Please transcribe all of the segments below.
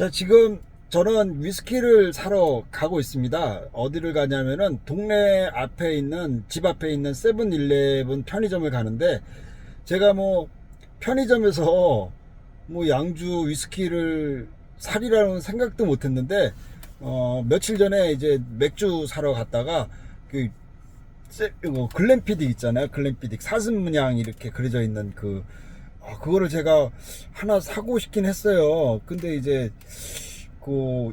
자, 지금 저는 위스키를 사러 가고 있습니다. 어디를 가냐면은 동네 앞에 있는, 집 앞에 있는 세븐일레븐 편의점을 가는데, 제가 뭐, 편의점에서 뭐 양주 위스키를 살이라는 생각도 못 했는데, 어, 며칠 전에 이제 맥주 사러 갔다가, 그, 세- 이거 글램피딕 있잖아요. 글램피딕. 사슴 문양 이렇게 그려져 있는 그, 아, 그거를 제가 하나 사고 싶긴 했어요. 근데 이제 그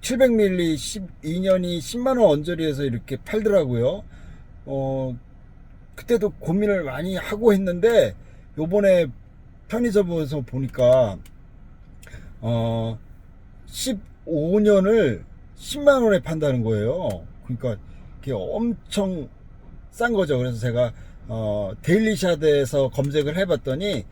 700ml 12년이 10만 원 언저리에서 이렇게 팔더라고요. 어 그때도 고민을 많이 하고 했는데 요번에 편의점에서 보니까 어 15년을 10만 원에 판다는 거예요. 그러니까 그게 엄청 싼 거죠. 그래서 제가 어 데일리샷에서 검색을 해봤더니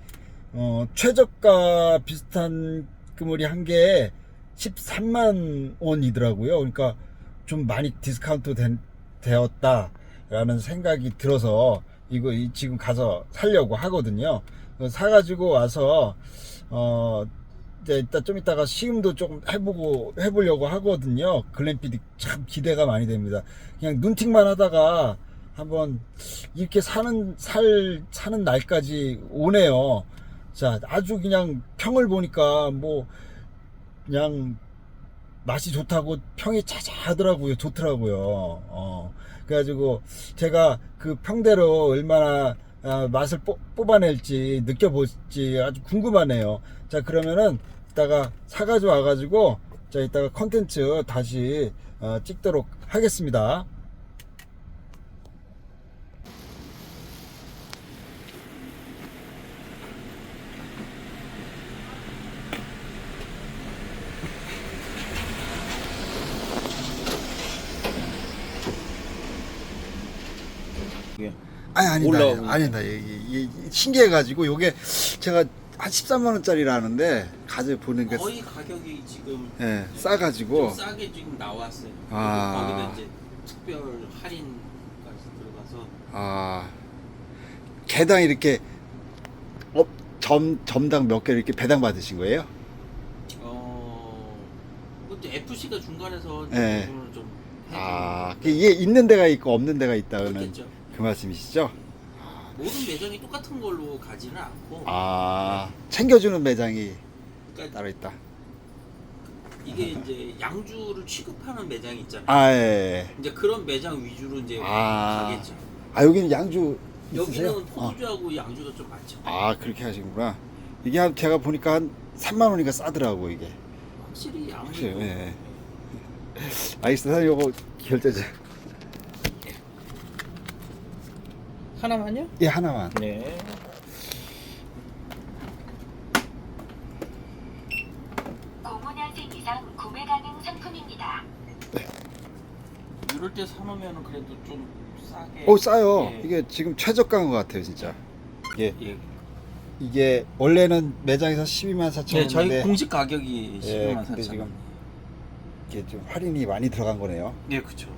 어 최저가 비슷한 그물이 한 개에 13만 원이더라고요. 그러니까 좀 많이 디스카운트 된, 되었다라는 생각이 들어서 이거 이- 지금 가서 살려고 하거든요. 사가지고 와서 어 이제 이따 좀 이따가 시음도 조금 해보고 해보려고 하거든요. 글램피딕 참 기대가 많이 됩니다. 그냥 눈팅만 하다가 한번 이렇게 사는 살 사는 날까지 오네요. 자 아주 그냥 평을 보니까 뭐 그냥 맛이 좋다고 평이 자자하더라고요. 좋더라고요. 어. 그래가지고 제가 그 평대로 얼마나 아, 맛을 뽑, 뽑아낼지 느껴볼지 아주 궁금하네요. 자 그러면은 이따가 사가지고 와가지고 자 이따가 컨텐츠 다시 어, 찍도록 하겠습니다. 이게 아니 아니다 올라오고. 아니다 이- 신기해가지고 요게 제가 한 13만 원짜리라는데 가져 보는 게 거의 가격이 지금 예, 좀 싸가지고 싸게 지금 나왔어요. 아. 거기다 이제 특별 할인까지 들어가서 아 개당 이렇게 어, 점 점당 몇 개 이렇게 배당 받으신 거예요? 어 근데 FC가 중간에서 네. 부분을 좀아 이게 있는 데가 있고 없는 데가 있다는 그렇겠죠. 그 말씀이시죠? 모든 매장이 똑같은 걸로 가지는 않고 아 챙겨주는 매장이 그러니까 따로 있다. 이게 이제 양주를 취급하는 매장이 있잖아요. 아 예. 이제 그런 매장 위주로 이제 아. 가겠죠. 아 여기는 양주 있으세요? 여기는 어. 포도주하고 양주도 좀 많죠. 아 그렇게 하시는구나. 이게 한 제가 보니까 한 3만 원이니까 싸더라고 이게. 확실히 아무래도 그치, 예. 알겠습니다. 사장님 요거 결제제. 하나만요? 예 하나만. 네. 고문연생 이상 구매 가능 상품입니다. 이럴 때 사놓으면 그래도 좀 싸게. 오 싸요. 예. 이게 지금 최저가인 것 같아요 진짜. 예. 예. 이게 원래는 매장에서 12만 4천 네, 저희 원인데 공식 가격이 예, 12만 근데 4천 지금 원. 이게 좀 할인이 많이 들어간 거네요. 예, 그렇죠.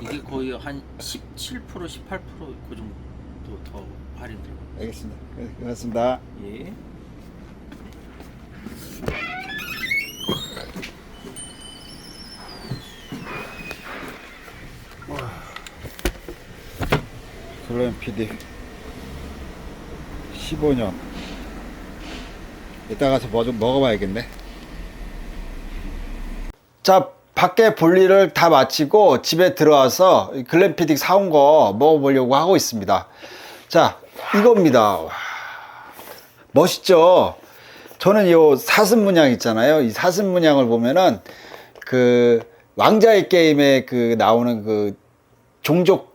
이게 거의 한 17% 18%그 정도 더 할인 들어. 알겠습니다. 네, 고맙습니다. 예. 글램 PD 15년. 이따 가서 뭐 좀 먹어봐야겠네. 자, 밖에 볼 일을 다 마치고 집에 들어와서 글램피딕 사온 거 먹어보려고 하고 있습니다. 자, 이겁니다. 와, 멋있죠? 저는 이 사슴 문양 있잖아요. 이 사슴 문양을 보면은 그 왕자의 게임에 그 나오는 그 종족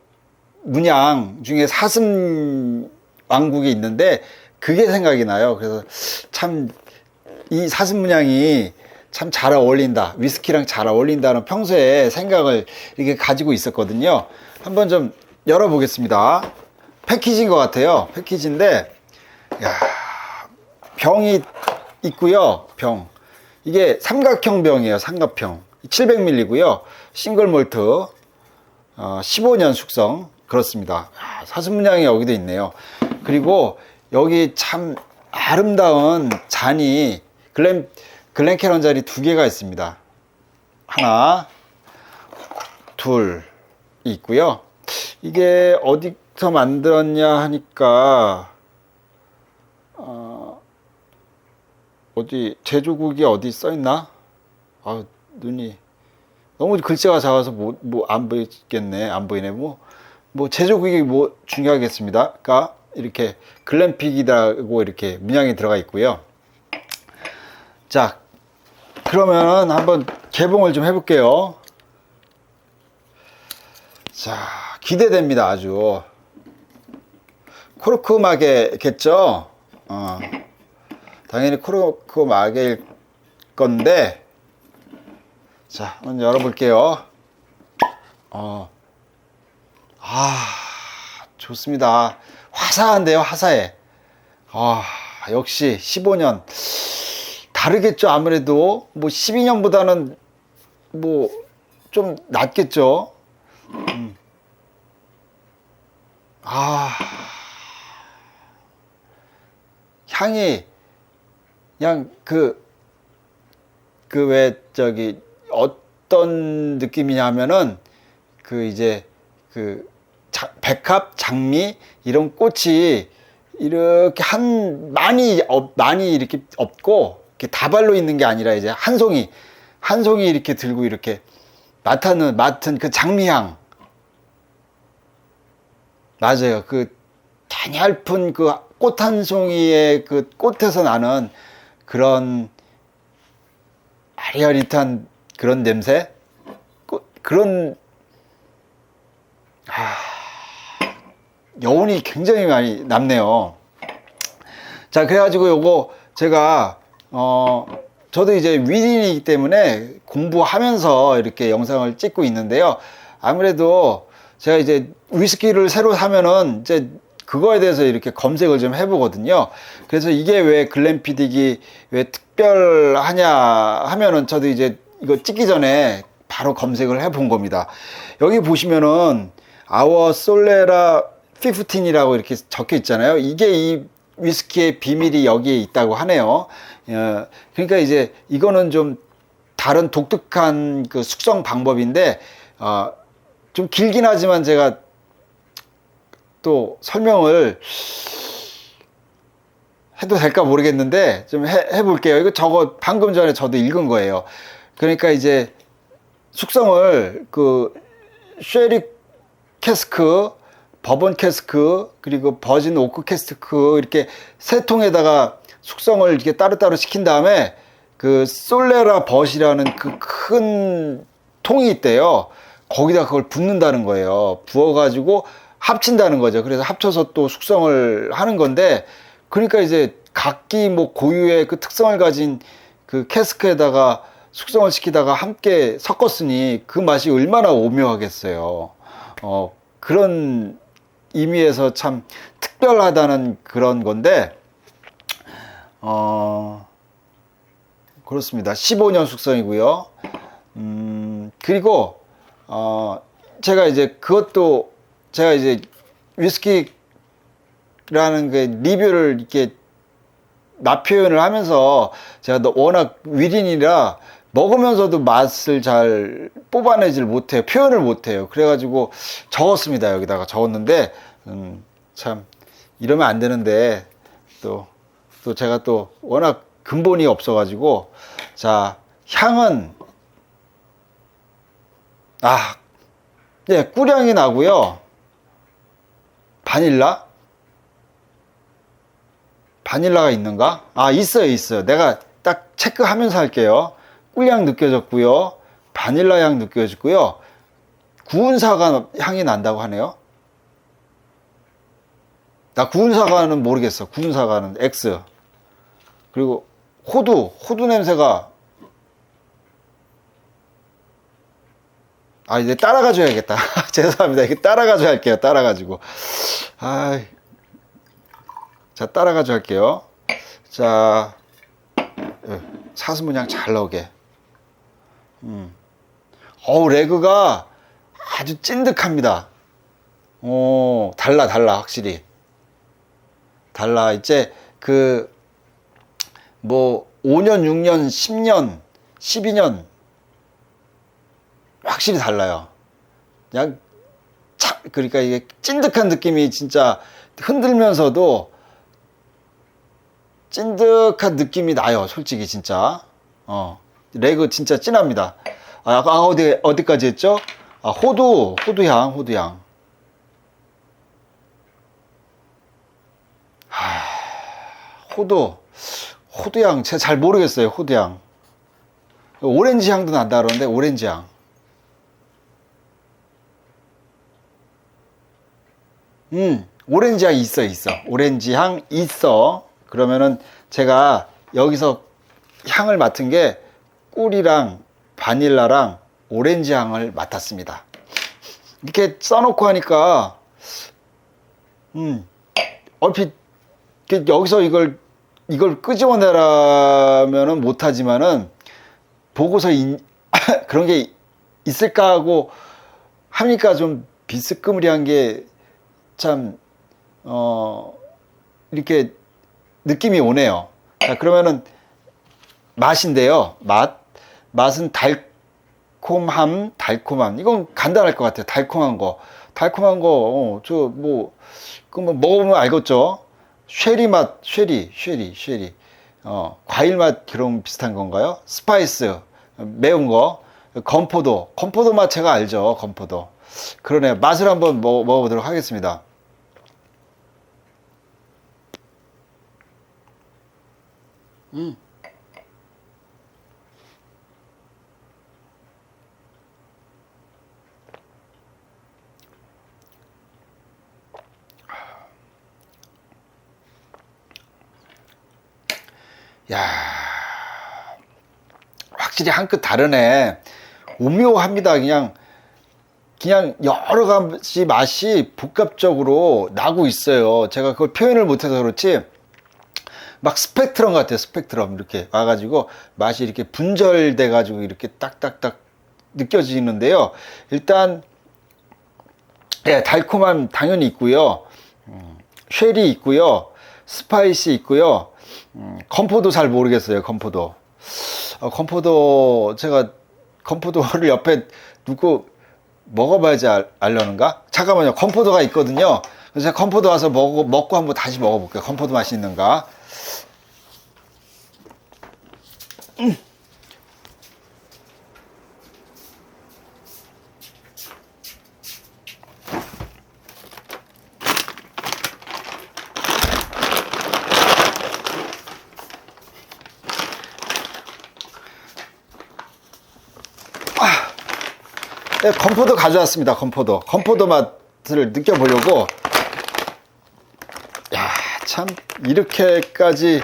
문양 중에 사슴 왕국이 있는데 그게 생각이 나요. 그래서 참 이 사슴 문양이 참 잘 어울린다. 위스키랑 잘 어울린다는 평소에 생각을 이렇게 가지고 있었거든요. 한번 좀 열어보겠습니다. 패키지인 것 같아요. 패키지인데, 야 병이 있고요. 병. 이게 삼각형 병이에요. 삼각형. 700ml고요. 싱글 몰트. 어, 15년 숙성 그렇습니다. 아, 사슴 문양이 여기도 있네요. 그리고 여기 참 아름다운 잔이 글램 글렌캐런 자리 두 개가 있습니다. 하나, 둘 있고요. 이게 어디 서 만들었냐 하니까 어, 어디 제조국이 어디 써 있나? 아 눈이 너무 글자가 작아서 뭐뭐안 보이겠네 안 보이네 뭐뭐 제조국이 뭐 중요하겠습니다. 그러니까 이렇게 글램픽이라고 이렇게 문양이 들어가 있고요. 자 그러면 한번 개봉을 좀 해볼게요. 자 기대됩니다 아주 코르크 마개겠죠? 어, 당연히 코르크 마개일 건데 자 한번 열어볼게요. 어, 아 좋습니다. 화사한데요 화사해. 아 역시 15년 다르겠죠 아무래도 뭐 12년보다는 뭐 좀 낫겠죠. 음. 아 향이 그냥 그 그 왜 저기 어떤 느낌이냐면은 그 이제 그 자- 백합 장미 이런 꽃이 이렇게 한 많이 없 많이 이렇게 없고 이렇게 다발로 있는 게 아니라 이제 한 송이 한 송이 이렇게 들고 이렇게 맡는 맡은 그 장미향. 맞아요. 그 가냘픈 그 꽃 한 송이의 그 꽃에서 나는 그런 아리아리한 그런 냄새 꽃- 그런 아, 여운이 굉장히 많이 남네요. 자, 그래가지고 요거 제가, 어, 저도 이제 위인이기 때문에 공부하면서 이렇게 영상을 찍고 있는데요. 아무래도 제가 이제 위스키를 새로 사면은 이제 그거에 대해서 이렇게 검색을 좀 해보거든요. 그래서 이게 왜 글램피딕이 왜 특별하냐 하면은 저도 이제 이거 찍기 전에 바로 검색을 해본 겁니다. 여기 보시면은 아워 솔레라 15이라고 이렇게 적혀 있잖아요. 이게 이 위스키의 비밀이 여기에 있다고 하네요. 어, 그러니까 이제 이거는 좀 다른 독특한 그 숙성 방법인데 어, 좀 길긴 하지만 제가 또 설명을 해도 될까 모르겠는데 좀 해, 해볼게요. 이거 저거 방금 전에 저도 읽은 거예요. 그러니까 이제 숙성을 그 쉐리 캐스크, 버번 캐스크, 그리고 버진 오크 캐스크 이렇게 세 통에다가 숙성을 이렇게 따로따로 시킨 다음에 그 솔레라 벗이라는 그 큰 통이 있대요. 거기다 그걸 붓는다는 거예요. 부어가지고 합친다는 거죠. 그래서 합쳐서 또 숙성을 하는 건데, 그러니까 이제 각기 뭐 고유의 그 특성을 가진 그 캐스크에다가 숙성을 시키다가 함께 섞었으니 그 맛이 얼마나 오묘하겠어요. 어, 그런 의미에서 참 특별하다는 그런 건데, 어, 그렇습니다. 15년 숙성이고요. 음, 그리고, 어, 제가 이제 그것도, 제가 이제 위스키라는 그 리뷰를 이렇게 맛 표현을 하면서 제가 너- 워낙 위린이라 먹으면서도 맛을 잘 뽑아내질 못해요. 표현을 못해요. 그래가지고 적었습니다. 여기다가 적었는데, 음, 참, 이러면 안 되는데, 또, 또 제가 또 워낙 근본이 없어가지고, 자, 향은, 아, 예, 꿀향이 나고요. 바닐라? 바닐라가 있는가? 아, 있어요, 있어요. 내가 딱 체크하면서 할게요. 꿀향 느껴졌고요. 바닐라 향 느껴졌고요. 구운 사과 향이 난다고 하네요. 나 구운 사과는 모르겠어. 구운 사과는 X. 그리고 호두, 호두 냄새가 아, 이제 따라가 줘야겠다. 죄송합니다. 이게 따라가 줘야 할게요. 따라가지고. 아, 자, 따라가지고 할게요. 자, 예, 사슴문양 잘 나오게. 음. 어우, 레그가 아주 찐득합니다. 오, 달라, 달라, 확실히. 달라. 이제 그, 뭐, 5년, 6년, 10년, 12년 확실히 달라요. 그냥 차, 그러니까 이게 찐득한 느낌이 진짜 흔들면서도 찐득한 느낌이 나요. 솔직히 진짜. 어. 레그 진짜 진합니다. 아, 아까 어디 어디까지 했죠? 아, 호두, 호두향, 호두향. 하, 호두, 호두향 제가 잘 모르겠어요. 호두향. 오렌지 향도 난다 그러는데 오렌지 향. 음, 오렌지 향 있어, 있어. 오렌지 향 있어. 그러면은 제가 여기서 향을 맡은 게 꿀이랑 바닐라랑 오렌지 향을 맡았습니다. 이렇게 써놓고 하니까, 음, 얼핏, 여기서 이걸, 이걸 끄집어내라면은 못하지만은, 보고서 인- 그런 게 있을까 하고 하니까 좀 비스끄무리한 게 참, 어, 이렇게 느낌이 오네요. 자, 그러면은 맛인데요. 맛. 맛은 달콤함, 달콤함. 이건 간단할 것 같아요. 달콤한 거. 달콤한 거, 어, 저, 뭐, 그뭐 먹어보면 알겠죠? 쉐리 맛, 쉐리, 쉐리, 쉐리. 어, 과일 맛 그런 비슷한 건가요? 스파이스, 매운 거. 건포도, 건포도 맛 제가 알죠? 건포도. 그러네요. 맛을 한번 먹, 먹어보도록 하겠습니다. 음. 야, 확실히 한 끗 다르네. 오묘합니다. 그냥 그냥 여러 가지 맛이 복합적으로 나고 있어요. 제가 그걸 표현을 못해서 그렇지. 막 스펙트럼 같아요. 스펙트럼 이렇게 와가지고 맛이 이렇게 분절돼 가지고 이렇게 딱딱딱 느껴지는데요. 일단 예, 달콤함 당연히 있고요. 음, 쉐리 있고요. 스파이시 있고요. 음, 건포도 잘 모르겠어요. 건포도. 어, 건포도 제가 건포도를 옆에 두고 먹어봐야지 알, 알려는가? 잠깐만요. 건포도가 있거든요. 그래서 건포도 와서 먹고, 먹고 한번 다시 먹어볼게요. 건포도 맛이 있는가? 음. 네, 건포도 가져왔습니다. 건포도. 건포도 맛을 느껴보려고. 야, 참, 이렇게까지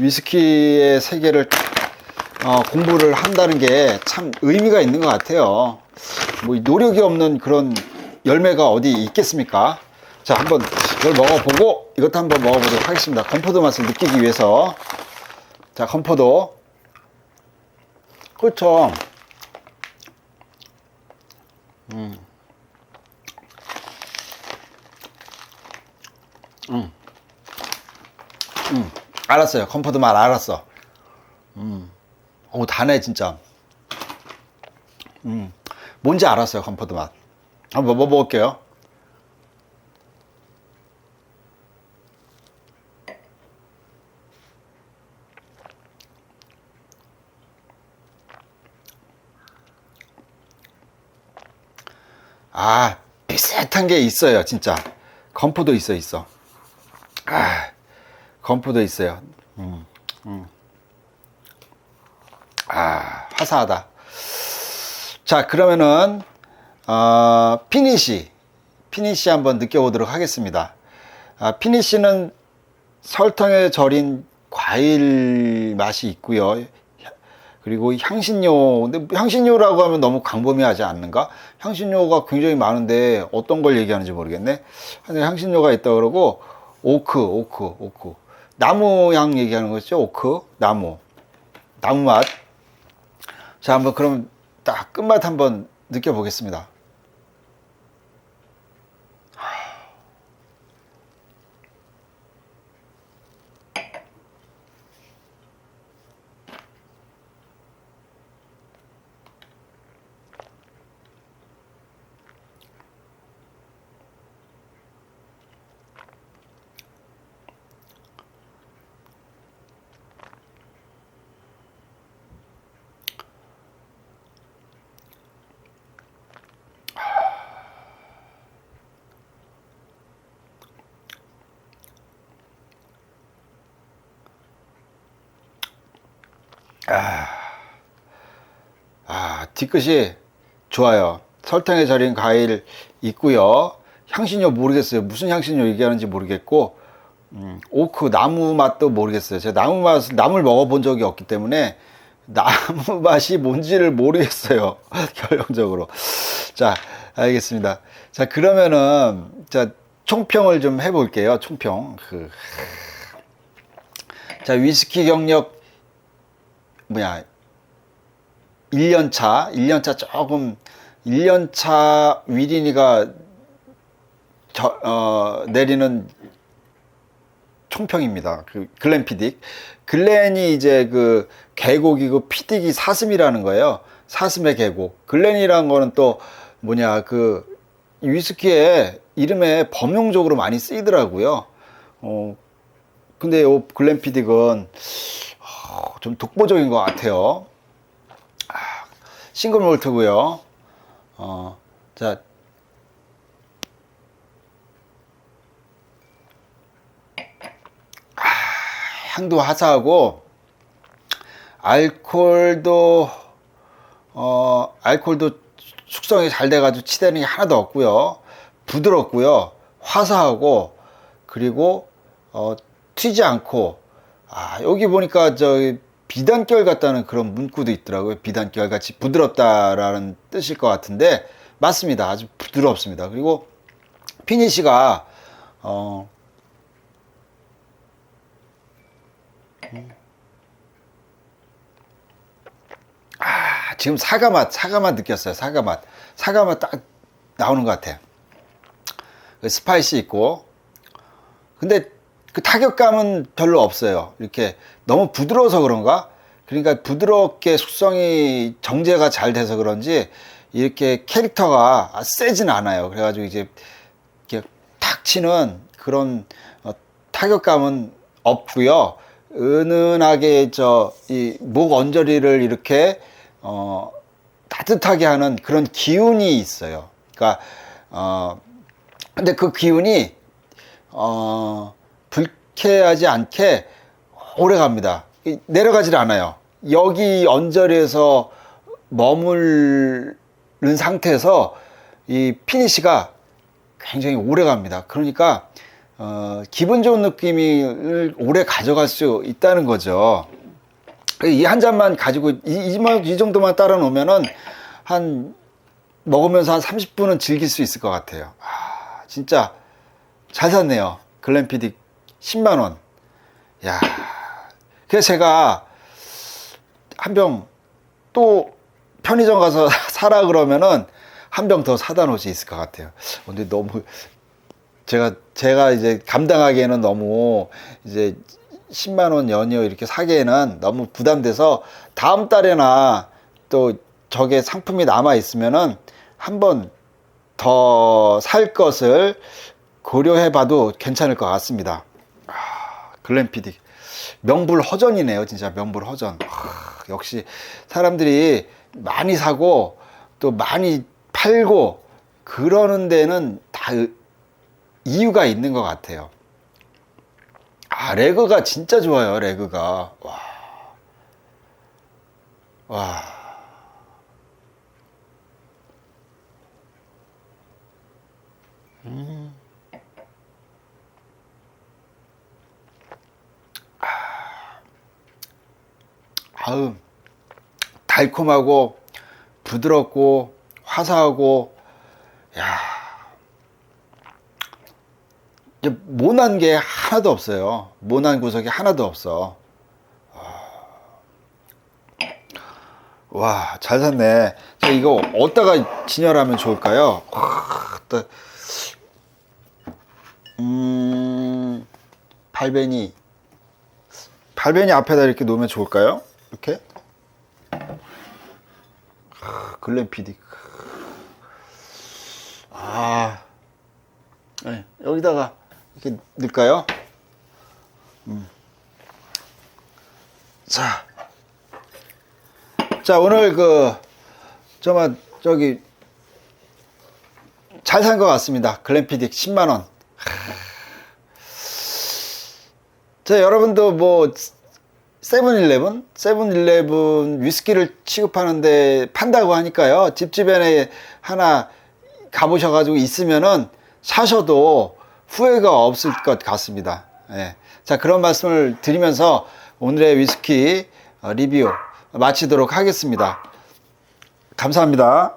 위스키의 세계를 어, 공부를 한다는 게 참 의미가 있는 것 같아요. 뭐, 노력이 없는 그런 열매가 어디 있겠습니까? 자, 한번 이걸 먹어보고 이것도 한번 먹어보도록 하겠습니다. 건포도 맛을 느끼기 위해서. 자, 건포도. 그렇죠. 음, 알았어요. 컴포트 맛 알았어. 음, 오, 다네, 진짜. 음, 뭔지 알았어요, 컴포트 맛. 한번 먹어볼게요. 아, 비슷한 게 있어요, 진짜. 건포도 있어, 있어. 아, 건포도 있어요. 음, 음. 아, 화사하다. 자, 그러면은, 어, 피니시. 피니시 한번 느껴보도록 하겠습니다. 아, 피니시는 설탕에 절인 과일 맛이 있고요. 그리고 향신료, 근데 향신료라고 하면 너무 광범위하지 않는가? 향신료가 굉장히 많은데 어떤 걸 얘기하는지 모르겠네. 향신료가 있다 그러고 오크, 오크, 오크. 나무 향 얘기하는 거죠? 오크, 나무. 나무 맛. 자, 한번 그럼 딱 끝맛 한번 느껴보겠습니다. 아, 뒤끝이 좋아요. 설탕에 절인 과일 있고요. 향신료 모르겠어요. 무슨 향신료 얘기하는지 모르겠고, 음, 오크 나무 맛도 모르겠어요. 제가 나무 맛 나물 먹어본 적이 없기 때문에 나무 맛이 뭔지를 모르겠어요. 결론적으로. 자, 알겠습니다. 자, 그러면은 자 총평을 좀 해볼게요. 총평. 그, 자 위스키 경력 뭐야 1년차, 1년차 조금, 1년차 위린이가 저, 어, 내리는 총평입니다. 그 글렌 피딕. 글렌이 이제 그 계곡이고 피딕이 사슴이라는 거예요. 사슴의 계곡. 글렌이라는 거는 또 뭐냐, 그 위스키의 이름에 범용적으로 많이 쓰이더라고요. 어, 근데 요 글렌 피딕은 어, 좀 독보적인 것 같아요. 싱글 몰트고요. 어, 자. 아, 향도 화사하고 알코올도 어, 알코올도 숙성이 잘 돼가지고 치대는 게 하나도 없고요. 부드럽고요. 화사하고 그리고 어, 튀지 않고 아, 여기 보니까 저 비단결 같다는 그런 문구도 있더라고요. 비단결 같이 부드럽다라는 뜻일 것 같은데 맞습니다. 아주 부드럽습니다. 그리고 피니시가 어 아, 지금 사과 맛, 사과 맛 느꼈어요. 사과 맛. 사과 맛 딱 나오는 것 같아. 그 스파이시 있고. 근데 그 타격감은 별로 없어요. 이렇게 너무 부드러워서 그런가? 그러니까 부드럽게 숙성이 정제가 잘 돼서 그런지 이렇게 캐릭터가 세진 않아요. 그래가지고 이제 이렇게 탁 치는 그런 어, 타격감은 없고요. 은은하게 저 이 목 언저리를 이렇게 어 따뜻하게 하는 그런 기운이 있어요. 그러니까 어 근데 그 기운이 어 불쾌하지 않게 오래 갑니다. 이- 내려가질 않아요. 여기 언저리에서 머무른 상태에서 이 피니시가 굉장히 오래 갑니다. 그러니까 어, 기분 좋은 느낌을 오래 가져갈 수 있다는 거죠. 이 한 잔만 가지고 이, 이, 이 정도만 따라 놓으면은 한 먹으면서 한 30분은 즐길 수 있을 것 같아요. 아, 진짜 잘 샀네요. 글램피딕 10만 원. 야. 그래서 제가 한 병 또 편의점 가서 사라 그러면은 한 병 더 사다 놓을 수 있을 것 같아요. 근데 너무 제가 제가 이제 감당하기에는 너무 이제 10만 원 연이어 이렇게 사기에는 너무 부담돼서 다음 달에나 또 저게 상품이 남아 있으면은 한 번 더 살 것을 고려해 봐도 괜찮을 것 같습니다. 아, 글램피딕 명불허전이네요. 진짜 명불허전. 아, 역시 사람들이 많이 사고 또 많이 팔고 그러는 데는 다 이유가 있는 것 같아요. 아, 레그가 진짜 좋아요, 레그가. 와. 와. 음. 아. 아우, 달콤하고, 부드럽고, 화사하고, 야. 이제 모난 게 하나도 없어요. 모난 구석이 하나도 없어. 와, 잘 샀네. 자, 이거 어디다가 진열하면 좋을까요? 와, 또, 음, 발베니. 발베니 앞에다 이렇게 놓으면 좋을까요? 이렇게? 아, 글램피딕. 아, 네, 여기다가 이렇게 넣을까요? 음. 자, 자 오늘 그 정말 저기 잘 산 것 같습니다. 글램피딕 10만 원. 자 여러분도 뭐 세븐일레븐, 세븐일레븐 위스키를 취급하는데 판다고 하니까요. 집 주변에 하나 가보셔가지고 있으면은 사셔도 후회가 없을 것 같습니다. 예. 자, 그런 말씀을 드리면서 오늘의 위스키 어, 리뷰 마치도록 하겠습니다. 감사합니다.